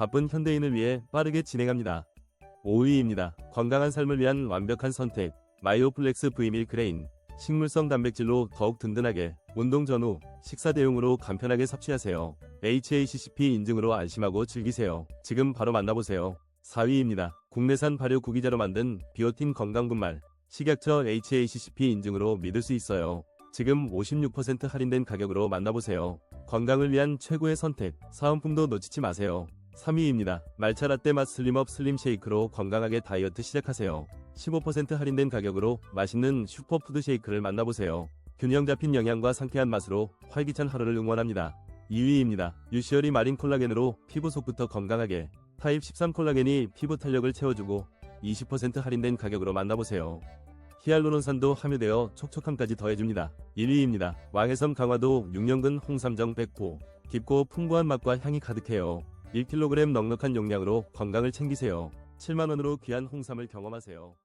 바쁜 현대인을 위해 빠르게 진행합니다. 5위입니다. 건강한 삶을 위한 완벽한 선택. 마이오플렉스 V1 그레인. 식물성 단백질로 더욱 든든하게 운동 전후 식사 대용으로 간편하게 섭취하세요. HACCP 인증으로 안심하고 즐기세요. 지금 바로 만나보세요. 4위입니다. 국내산 발효 구기자로 만든 비오틴 건강분말. 식약처 HACCP 인증으로 믿을 수 있어요. 지금 56% 할인된 가격으로 만나보세요. 건강을 위한 최고의 선택. 사은품도 놓치지 마세요. 3위입니다. 말차 라떼 맛 슬림업 슬림 쉐이크로 건강하게 다이어트 시작하세요. 15% 할인된 가격으로 맛있는 슈퍼푸드 쉐이크를 만나보세요. 균형 잡힌 영양과 상쾌한 맛으로 활기찬 하루를 응원합니다. 2위입니다. 유시어리 마린 콜라겐으로 피부 속부터 건강하게 타입 13 콜라겐이 피부 탄력을 채워주고 20% 할인된 가격으로 만나보세요. 히알루론산도 함유되어 촉촉함까지 더해줍니다. 1위입니다. 왕해섬 강화도 6년근 홍삼정 100호 깊고 풍부한 맛과 향이 가득해요. 1kg 넉넉한 용량으로 건강을 챙기세요. 7만원으로 귀한 홍삼을 경험하세요.